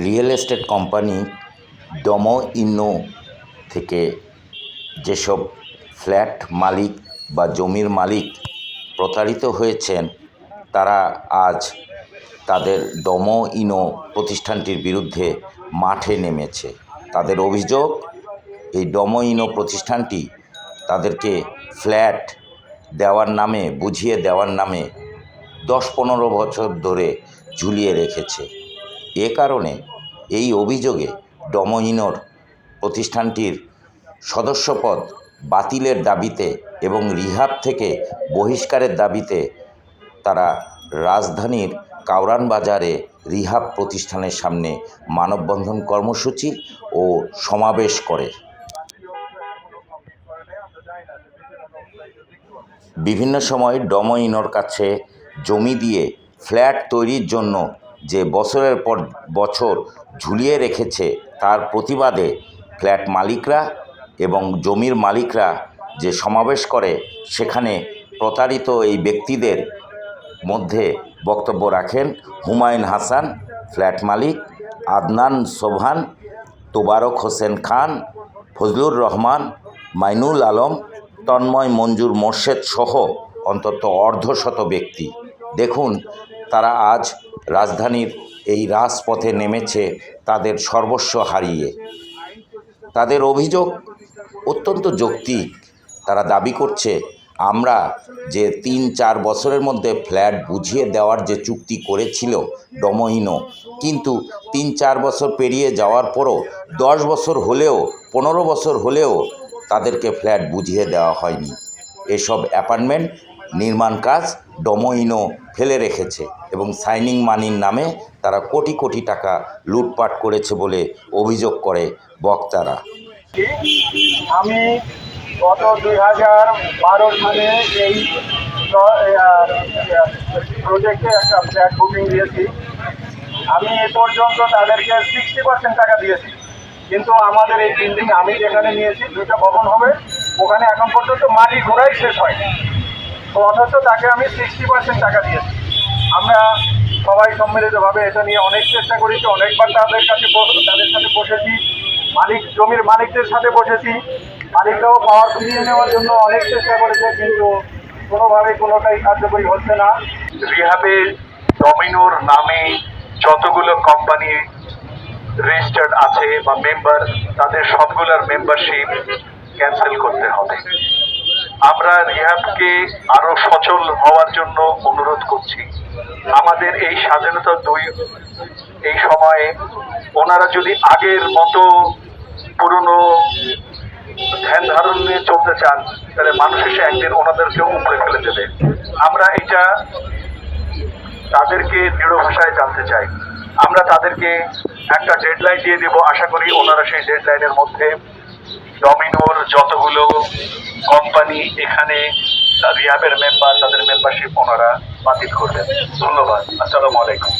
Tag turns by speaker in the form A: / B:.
A: Real estate company ডমো ইনো থেকে যেসব ফ্ল্যাট মালিক বা জমির মালিক প্রতারিত হয়েছেন, তারা আজ তাদের ডমো ইনো প্রতিষ্ঠানটির বিরুদ্ধে মাঠে নেমেছে। তাদের অভিযোগ, এই ডমো ইনো প্রতিষ্ঠানটি তাদেরকে ফ্ল্যাট দেওয়ার নামে, বুঝিয়ে দেওয়ার নামে দশ পনেরো বছর ধরে ঝুলিয়ে রেখেছে। এ কারণে এই অভিযোগে ডমোইনোর প্রতিষ্ঠানটির সদস্যপদ বাতিলের দাবিতে এবং রিহাব থেকে বহিষ্কারের দাবিতে তারা রাজধানীর কাউরান বাজারে রিহাব প্রতিষ্ঠানের সামনে মানববন্ধন কর্মসূচি ও সমাবেশ করে। বিভিন্ন সময় ডমোইনোর কাছে জমি দিয়ে ফ্ল্যাট তৈরির জন্য যে বছরের পর বছর ঝুলিয়ে রেখেছে তার প্রতিবাদে ফ্ল্যাট মালিকরা এবং জমির মালিকরা যে সমাবেশ করে, সেখানে প্রতারিত এই ব্যক্তিদের মধ্যে বক্তব্য রাখেন হুমায়ুন হাসান, ফ্ল্যাট মালিক, আদনান সোভান তোবারক হোসেন খান, ফজলুর রহমান, মাইনুল আলম, তন্ময় মঞ্জুর মোর্শেদ সহ অন্তত অর্ধশত ব্যক্তি। দেখুন, তারা আজ রাজধানীর এই রাজপথে নেমেছে তাদের সর্বস্ব হারিয়ে। তাদের অভিযোগ অত্যন্ত যৌক্তিক। তারা দাবি করছে, আমরা যে তিন চার বছরের মধ্যে ফ্ল্যাট বুঝিয়ে দেওয়ার যে চুক্তি করেছিল ডমোহিনো কিন্তু তিন চার বছর পেরিয়ে যাওয়ার পরও দশ বছর হলেও, পনেরো বছর হলেও তাদেরকে ফ্ল্যাট বুঝিয়ে দেওয়া হয়নি। এসব অ্যাপার্টমেন্ট, নির্মাণ কাজ ডমোইনো ফেলে রেখেছে এবং সাইনিং মানির নামে তারা কোটি কোটি টাকা লুটপাট করেছে বলে অভিযোগ করে বক্তারা।
B: আমি গত দুই হাজার বারো সালে এই প্রজেক্টে একটা ফ্ল্যাট বুকিং দিয়েছি। আমি এ পর্যন্ত তাদেরকে সিক্সটি পার্সেন্ট টাকা দিয়েছি। কিন্তু আমাদের এই বিল্ডিং আমি যেখানে নিয়েছি দুটো ভবন হবে, ওখানে এখন পর্যন্ত মাটি ঘোরাই শেষ হয় অথচ তাকে আমি সিক্সটি পার্সেন্ট টাকা দিয়েছি। আমরা সবাই সম্মিলিতভাবে এটা নিয়ে অনেক চেষ্টা করেছি, অনেকবার তাদের কাছে তাদের সাথে বসেছি, মালিক, জমির মালিকদের সাথে বসেছি। মালিকরাও পাওয়ার ফিরিয়ে নেওয়ার জন্য অনেক চেষ্টা করেছে, কিন্তু কোনোভাবে কোনোটাই কার্যকরী হচ্ছে না।
C: রিহাবে ডমিনোর নামে যতগুলো কোম্পানি রেজিস্টার্ড আছে বা মেম্বার তাদের সবগুলোর মেম্বারশিপ ক্যান্সেল করতে হবে। আমরা রিহাবকে আরও সচল হওয়ার জন্য অনুরোধ করছি। আমাদের এই স্বাধীনতা দুই এই সময়ে ওনারা যদি আগের মতো পুরনো ধ্যান ধারণ নিয়ে চলতে চান, তাহলে মানুষ এসে একদিন ওনাদেরকেও উপরে ফেলে দেবে। আমরা এটা তাদেরকে দৃঢ় ভাষায় জানতে চাই। আমরা তাদেরকে একটা ডেডলাইন দিয়ে দেব। আশা করি ওনারা সেই ডেডলাইনের মধ্যে ডমিনোর যতগুলো কোম্পানি এখানে রিহাবের মেম্বার তাদের মেম্বারশিপ ওনারা বাতিল করবেন ধন্যবাদ। আসসালামু আলাইকুম।